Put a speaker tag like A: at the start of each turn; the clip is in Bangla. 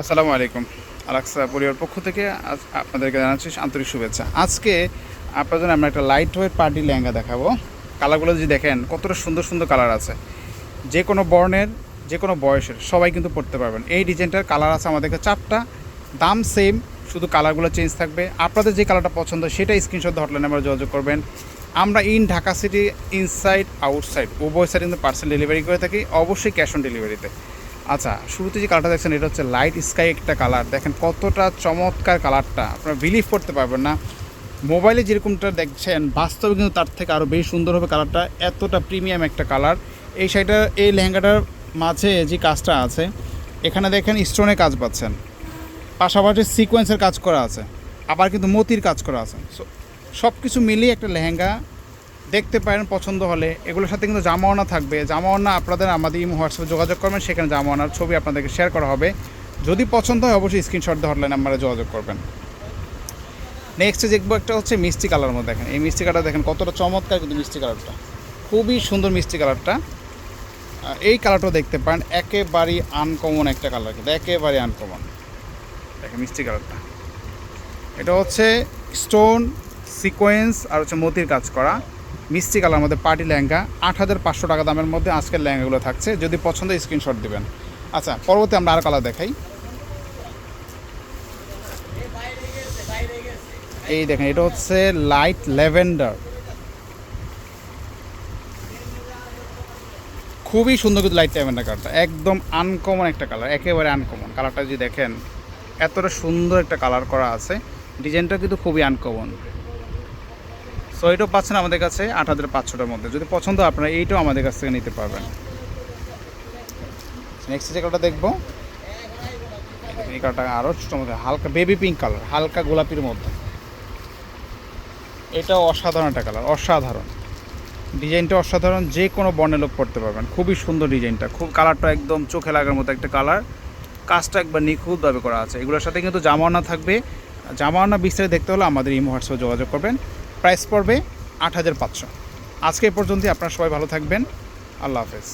A: আসসালামু আলাইকুম। আলাক্সা পরিবার পক্ষ থেকে আজ আপনাদেরকে জানাচ্ছি আন্তরিক শুভেচ্ছা। আজকে আপনার জন্য আমরা একটা লাইট ওয়েট পার্টি লেহেঙ্গা দেখাবো। কালারগুলো যদি দেখেন, কতটা সুন্দর সুন্দর কালার আছে। যে কোনো বর্ণের, যে কোনো বয়সের সবাই কিন্তু পড়তে পারবেন। এই ডিজাইনটার কালার আছে আমাদের কাছে চারটা। দাম সেম শুধু কালারগুলো চেঞ্জ থাকবে। আপনাদের যে কালারটা পছন্দ সেটা স্ক্রিনশট হটলাইনে আমরা যোগাযোগ করবেন। আমরা in Dhaka city inside outside উভয় সাইড কিন্তু পার্সেল ডেলিভারি করে থাকি। অবশ্যই ক্যাশ অন ডেলিভারিতে আচ্ছা শুরুতে যে কালারটা দেখছেন, এটা হচ্ছে লাইট স্কাই একটা কালার দেখেন কতটা চমৎকার কালারটা আপনারা বিলিভ করতে পারবেন না। মোবাইলে যেরকমটা দেখছেন, বাস্তবে কিন্তু তার থেকে আরও বেশি সুন্দর হবে কালারটা এতটা প্রিমিয়াম একটা কালার এই শাড়িটার এই লেহেঙ্গাটার মাঝে যে কাজটা আছে, এখানে দেখেন স্টোনে কাজ পাচ্ছেন। পাশাপাশি সিকোয়েন্সের কাজ করা আছে। আবার কিন্তু মতির কাজ করা আছে। সো সব কিছু মিলিয়ে একটা লেহেঙ্গা দেখতে পারেন, পছন্দ হলে। এগুলোর সাথে কিন্তু জামাওয়ানা থাকবে। জামাওয়ানা আপনাদের আমাদের ইমো হোয়াটসঅ্যাপে যোগাযোগ করবেন, সেখানে জামাওয়ানার ছবি আপনাদেরকে শেয়ার করা হবে। যদি পছন্দ হয়, অবশ্যই স্ক্রিনশট দিয়ে হটলাইন নাম্বারে যোগাযোগ করবেন। নেক্সট দেখব একটা হচ্ছে মিষ্টি কালার মধ্যে দেখেন। এই মিষ্টি কালার দেখেন, কতটা চমৎকার কিন্তু মিষ্টি কালারটা খুবই সুন্দর মিষ্টি কালারটা এই কালারটাও দেখতে পারেন একেবারেই আনকমন একটা কালার কিন্তু, একেবারে আনকমন দেখেন মিষ্টি কালারটা এটা হচ্ছে স্টোন সিকোয়েন্স আর হচ্ছে মতির কাজ করা। মিষ্টি কালার মধ্যে পার্টি লেহেঙ্গা, আট হাজার পাঁচশো টাকা দামের মধ্যে আজকের লেহেঙ্গাগুলো থাকছে। যদি পছন্দ স্ক্রিনশট দিবেন। আচ্ছা পরবর্তী আমরা আর কালার দেখাই। এই দেখেন, এটা হচ্ছে লাইট ল্যাভেন্ডার খুবই সুন্দর কিন্তু লাইট ল্যাভেন্ডার কালারটা একদম আনকমন একটা কালার একেবারে আনকমন কালারটা যদি দেখেন, এতটা সুন্দর একটা কালার করা আছে। ডিজাইনটা কিন্তু খুবই আনকমন সো এটাও পাচ্ছেন আমাদের কাছে আট হাজার পাঁচশোটার মধ্যে। যদি পছন্দ আপনারা এইটাও আমাদের কাছ থেকে নিতে পারবেন। নেক্সট যে কালারটা দেখব, এই কালারটা আরও চমৎকার হালকা বেবি পিঙ্ক কালার হালকা গোলাপির মধ্যে। এটা অসাধারণ একটা কালার অসাধারণ। ডিজাইনটা অসাধারণ, যে কোনো বর্ণের লোক পড়তে পারবেন। খুবই সুন্দর ডিজাইনটা, খুব কালারটা একদম চোখে লাগার মতো একটা কালার কাজটা একবার নিখুঁতভাবে করা আছে। এগুলোর সাথে কিন্তু জামানা থাকবে। জামানা বিস্তারিত দেখতে হলে আমাদের ইমো হোয়াটসঅ্যাপে যোগাযোগ করবেন। প্রাইস পড়বে আট হাজার পাঁচশো। আজকে পর্যন্ত আপনারা সবাই ভালো থাকবেন। আল্লাহ হাফেজ।